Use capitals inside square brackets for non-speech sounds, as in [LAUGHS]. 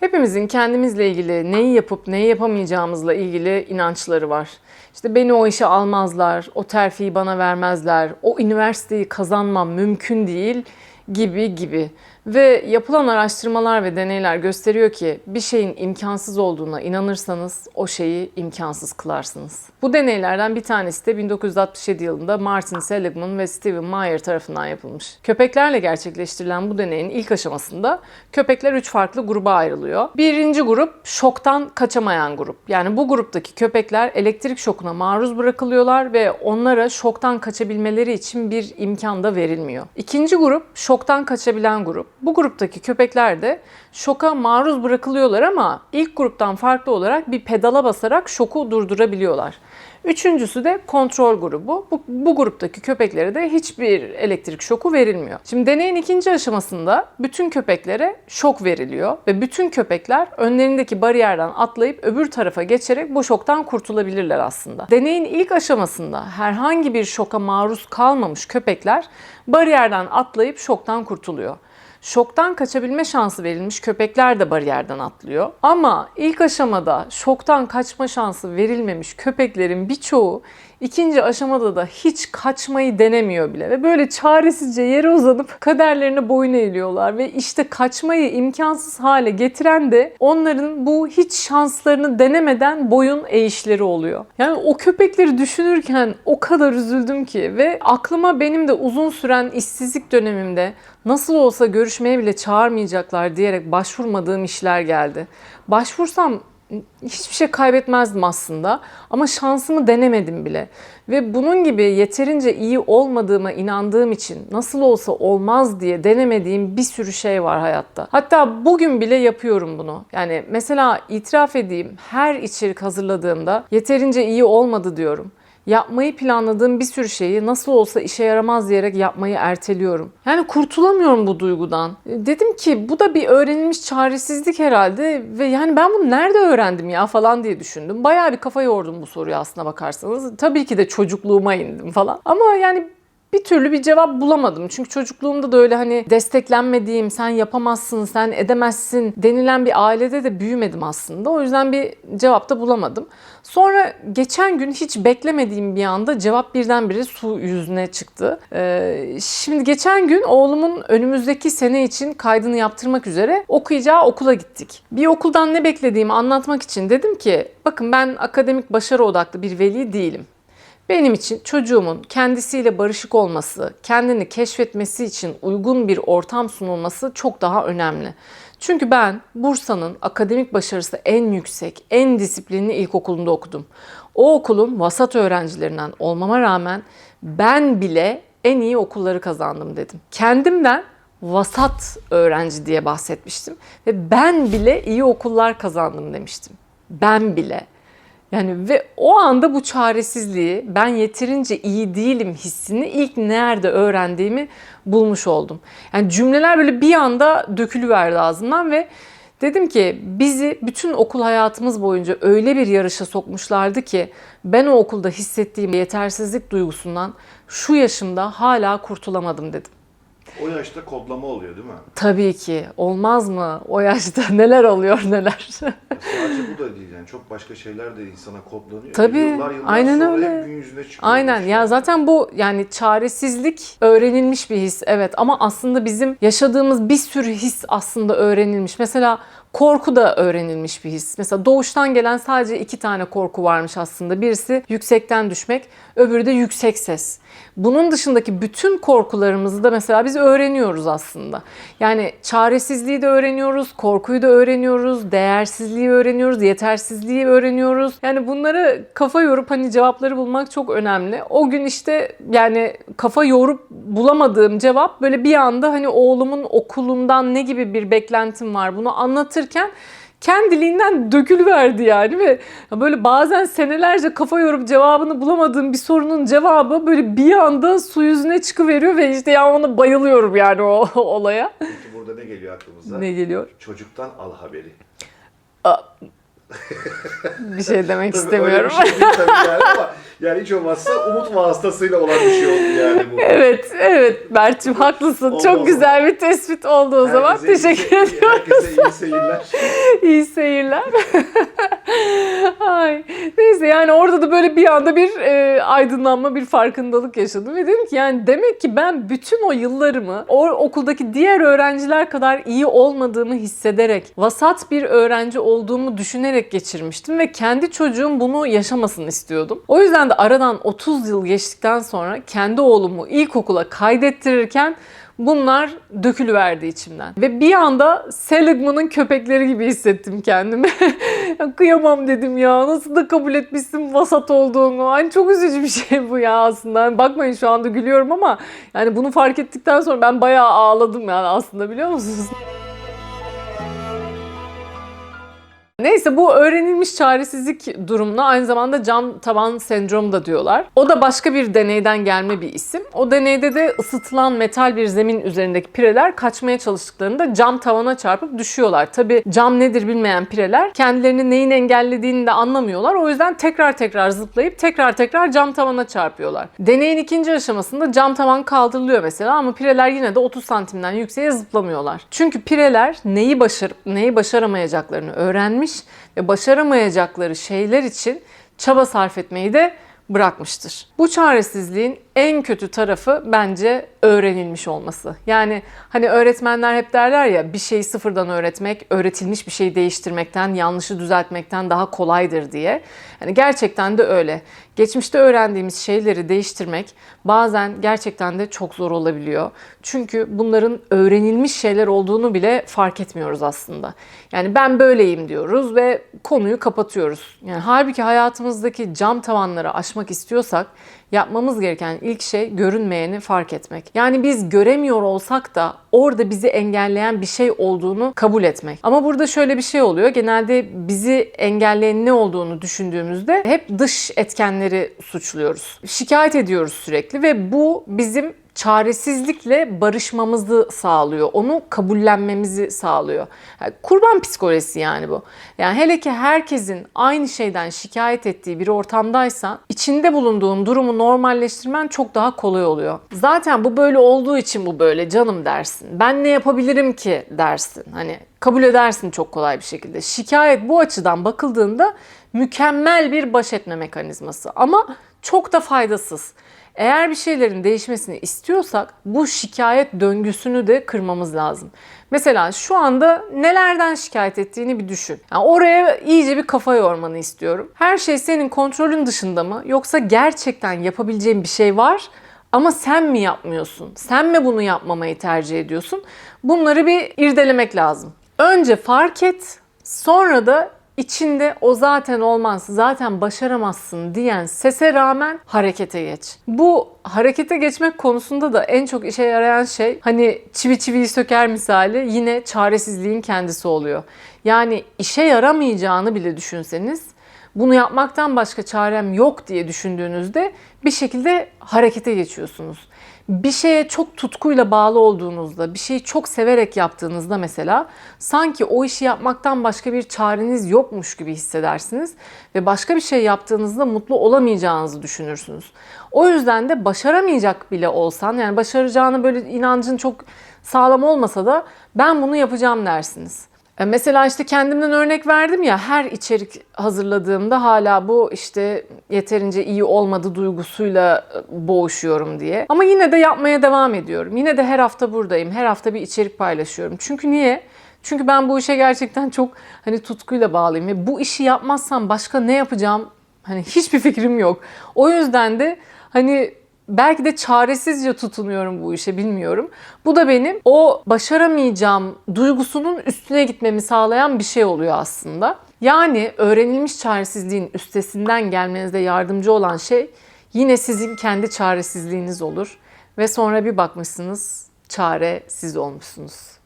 Hepimizin kendimizle ilgili neyi yapıp neyi yapamayacağımızla ilgili inançları var. İşte beni o işe almazlar, o terfiyi bana vermezler, o üniversiteyi kazanmam mümkün değil gibi gibi. Ve yapılan araştırmalar ve deneyler gösteriyor ki bir şeyin imkansız olduğuna inanırsanız o şeyi imkansız kılarsınız. Bu deneylerden bir tanesi de 1967 yılında Martin Seligman ve Steven Meyer tarafından yapılmış. Köpeklerle gerçekleştirilen bu deneyin ilk aşamasında köpekler üç farklı gruba ayrılıyor. Birinci grup şoktan kaçamayan grup. Yani bu gruptaki köpekler elektrik şokuna maruz bırakılıyorlar ve onlara şoktan kaçabilmeleri için bir imkan da verilmiyor. İkinci grup şoktan kaçabilen grup. Bu gruptaki köpekler de şoka maruz bırakılıyorlar ama ilk gruptan farklı olarak bir pedala basarak şoku durdurabiliyorlar. Üçüncüsü de kontrol grubu. Bu, bu gruptaki köpeklere de hiçbir elektrik şoku verilmiyor. Şimdi deneyin ikinci aşamasında bütün köpeklere şok veriliyor ve bütün köpekler önlerindeki bariyerden atlayıp öbür tarafa geçerek bu şoktan kurtulabilirler aslında. Deneyin ilk aşamasında herhangi bir şoka maruz kalmamış köpekler bariyerden atlayıp şoktan kurtuluyor. Şoktan kaçabilme şansı verilmiş köpekler de bariyerden atlıyor. Ama ilk aşamada şoktan kaçma şansı verilmemiş köpeklerin birçoğu ikinci aşamada da hiç kaçmayı denemiyor bile. Ve böyle çaresizce yere uzanıp kaderlerine boyun eğiliyorlar. Ve işte kaçmayı imkansız hale getiren de onların bu hiç şanslarını denemeden boyun eğişleri oluyor. Yani o köpekleri düşünürken o kadar üzüldüm ki ve aklıma benim de uzun süren işsizlik dönemimde nasıl olsa görüşmeye bile çağırmayacaklar diyerek başvurmadığım işler geldi. Başvursam hiçbir şey kaybetmezdim aslında ama şansımı denemedim bile. Ve bunun gibi yeterince iyi olmadığıma inandığım için nasıl olsa olmaz diye denemediğim bir sürü şey var hayatta. Hatta bugün bile yapıyorum bunu. Yani mesela itiraf edeyim her içerik hazırladığımda yeterince iyi olmadı diyorum yapmayı planladığım bir sürü şeyi nasıl olsa işe yaramaz diyerek yapmayı erteliyorum. Yani kurtulamıyorum bu duygudan. Dedim ki bu da bir öğrenilmiş çaresizlik herhalde ve yani ben bunu nerede öğrendim ya falan diye düşündüm. Bayağı bir kafa yordum bu soruya aslına bakarsanız. Tabii ki de çocukluğuma indim falan. Ama yani bir türlü bir cevap bulamadım. Çünkü çocukluğumda da öyle hani desteklenmediğim, sen yapamazsın, sen edemezsin denilen bir ailede de büyümedim aslında. O yüzden bir cevap da bulamadım. Sonra geçen gün hiç beklemediğim bir anda cevap birdenbire su yüzüne çıktı. Ee, şimdi geçen gün oğlumun önümüzdeki sene için kaydını yaptırmak üzere okuyacağı okula gittik. Bir okuldan ne beklediğimi anlatmak için dedim ki bakın ben akademik başarı odaklı bir veli değilim. Benim için çocuğumun kendisiyle barışık olması, kendini keşfetmesi için uygun bir ortam sunulması çok daha önemli. Çünkü ben Bursa'nın akademik başarısı en yüksek, en disiplinli ilkokulunda okudum. O okulun vasat öğrencilerinden olmama rağmen ben bile en iyi okulları kazandım dedim. Kendimden vasat öğrenci diye bahsetmiştim ve ben bile iyi okullar kazandım demiştim. Ben bile. Yani ve o anda bu çaresizliği, ben yeterince iyi değilim hissini ilk nerede öğrendiğimi bulmuş oldum. Yani cümleler böyle bir anda dökülüverdi ağzımdan ve dedim ki bizi bütün okul hayatımız boyunca öyle bir yarışa sokmuşlardı ki ben o okulda hissettiğim yetersizlik duygusundan şu yaşımda hala kurtulamadım dedim. O yaşta kodlama oluyor değil mi? Tabii ki. Olmaz mı? O yaşta [LAUGHS] neler oluyor neler. Sadece bu da değil yani çok başka şeyler de insana kodlanıyor. Tabii, Yıllar yıllar aynen öyle. gün yüzüne çıkıyor. Aynen ya zaten bu yani çaresizlik öğrenilmiş bir his evet ama aslında bizim yaşadığımız bir sürü his aslında öğrenilmiş. Mesela korku da öğrenilmiş bir his. Mesela doğuştan gelen sadece iki tane korku varmış aslında. Birisi yüksekten düşmek, öbürü de yüksek ses. Bunun dışındaki bütün korkularımızı da mesela biz öğreniyoruz aslında. Yani çaresizliği de öğreniyoruz, korkuyu da öğreniyoruz, değersizliği öğreniyoruz, yetersizliği öğreniyoruz. Yani bunları kafa yorup hani cevapları bulmak çok önemli. O gün işte yani kafa yorup bulamadığım cevap böyle bir anda hani oğlumun okulundan ne gibi bir beklentim var bunu anlatırken kendiliğinden dökülüverdi yani ve böyle bazen senelerce kafa yorup cevabını bulamadığım bir sorunun cevabı böyle bir anda su yüzüne çıkıveriyor ve işte ya ona bayılıyorum yani o [LAUGHS] olaya. Peki burada ne geliyor aklımıza? Ne geliyor? Çocuktan al haberi. Bir şey demek [LAUGHS] Tabii istemiyorum. Öyle bir şey değil tabii yani ama yani hiç olmazsa umut vasıtasıyla olan bir şey oldu yani bu. Evet, evet Berçim haklısın. Oldu, Çok güzel bir tespit oldu o zaman. Herkese iyi Teşekkür se- ediyorum. Herkese iyi seyirler. [LAUGHS] İyi seyirler. [LAUGHS] Ay. Neyse yani orada da böyle bir anda bir e, aydınlanma, bir farkındalık yaşadım ve dedim ki yani demek ki ben bütün o yıllarımı o okuldaki diğer öğrenciler kadar iyi olmadığımı hissederek, vasat bir öğrenci olduğumu düşünerek geçirmiştim ve kendi çocuğum bunu yaşamasını istiyordum. O yüzden de aradan 30 yıl geçtikten sonra kendi oğlumu ilkokula kaydettirirken Bunlar dökülüverdi içimden. Ve bir anda Seligman'ın köpekleri gibi hissettim kendimi. [LAUGHS] Ya Kıyamam dedim ya. Nasıl da kabul etmişsin vasat olduğumu. Hani çok üzücü bir şey bu ya aslında. Bakmayın şu anda gülüyorum ama yani bunu fark ettikten sonra ben bayağı ağladım yani aslında biliyor musunuz? Neyse bu öğrenilmiş çaresizlik durumuna aynı zamanda cam tavan sendromu da diyorlar. O da başka bir deneyden gelme bir isim. O deneyde de ısıtılan metal bir zemin üzerindeki pireler kaçmaya çalıştıklarında cam tavana çarpıp düşüyorlar. Tabi cam nedir bilmeyen pireler kendilerini neyin engellediğini de anlamıyorlar. O yüzden tekrar tekrar zıplayıp tekrar tekrar cam tavana çarpıyorlar. Deneyin ikinci aşamasında cam tavan kaldırılıyor mesela ama pireler yine de 30 santimden yükseğe zıplamıyorlar. Çünkü pireler neyi başarıp neyi başaramayacaklarını öğrenmiş ve başaramayacakları şeyler için çaba sarf etmeyi de bırakmıştır. Bu çaresizliğin en kötü tarafı bence öğrenilmiş olması. Yani hani öğretmenler hep derler ya bir şeyi sıfırdan öğretmek öğretilmiş bir şeyi değiştirmekten, yanlışı düzeltmekten daha kolaydır diye. Yani gerçekten de öyle. Geçmişte öğrendiğimiz şeyleri değiştirmek bazen gerçekten de çok zor olabiliyor. Çünkü bunların öğrenilmiş şeyler olduğunu bile fark etmiyoruz aslında. Yani ben böyleyim diyoruz ve konuyu kapatıyoruz. Yani halbuki hayatımızdaki cam tavanları aşmak istiyorsak yapmamız gereken ilk şey görünmeyeni fark etmek. Yani biz göremiyor olsak da orada bizi engelleyen bir şey olduğunu kabul etmek. Ama burada şöyle bir şey oluyor. Genelde bizi engelleyen ne olduğunu düşündüğümüzde hep dış etkenleri suçluyoruz. Şikayet ediyoruz sürekli ve bu bizim çaresizlikle barışmamızı sağlıyor. Onu kabullenmemizi sağlıyor. Kurban psikolojisi yani bu. Yani hele ki herkesin aynı şeyden şikayet ettiği bir ortamdaysan içinde bulunduğun durumu normalleştirmen çok daha kolay oluyor. Zaten bu böyle olduğu için bu böyle canım dersin. Ben ne yapabilirim ki dersin. Hani kabul edersin çok kolay bir şekilde. Şikayet bu açıdan bakıldığında mükemmel bir baş etme mekanizması ama çok da faydasız. Eğer bir şeylerin değişmesini istiyorsak bu şikayet döngüsünü de kırmamız lazım. Mesela şu anda nelerden şikayet ettiğini bir düşün. Yani oraya iyice bir kafa yormanı istiyorum. Her şey senin kontrolün dışında mı yoksa gerçekten yapabileceğin bir şey var ama sen mi yapmıyorsun? Sen mi bunu yapmamayı tercih ediyorsun? Bunları bir irdelemek lazım. Önce fark et, sonra da içinde o zaten olmaz, zaten başaramazsın diyen sese rağmen harekete geç. Bu harekete geçmek konusunda da en çok işe yarayan şey hani çivi çiviyi söker misali yine çaresizliğin kendisi oluyor. Yani işe yaramayacağını bile düşünseniz bunu yapmaktan başka çarem yok diye düşündüğünüzde bir şekilde harekete geçiyorsunuz. Bir şeye çok tutkuyla bağlı olduğunuzda, bir şeyi çok severek yaptığınızda mesela sanki o işi yapmaktan başka bir çareniz yokmuş gibi hissedersiniz ve başka bir şey yaptığınızda mutlu olamayacağınızı düşünürsünüz. O yüzden de başaramayacak bile olsan yani başaracağını böyle inancın çok sağlam olmasa da ben bunu yapacağım dersiniz. E, Mesela işte kendimden örnek verdim ya her içerik hazırladığımda hala bu işte yeterince iyi olmadı duygusuyla e, boğuşuyorum diye. Ama yine de yapmaya devam ediyorum. Yine de her hafta buradayım. Her hafta bir içerik paylaşıyorum. Çünkü niye? Çünkü ben bu işe gerçekten çok hani tutkuyla bağlıyım ve bu işi yapmazsam başka ne yapacağım hani hiçbir fikrim yok. O yüzden de hani belki de çaresizce tutunuyorum bu işe bilmiyorum. Bu da benim o başaramayacağım duygusunun üstüne gitmemi sağlayan bir şey oluyor aslında. Yani öğrenilmiş çaresizliğin üstesinden gelmenize yardımcı olan şey yine sizin kendi çaresizliğiniz olur ve sonra bir bakmışsınız çare siz olmuşsunuz.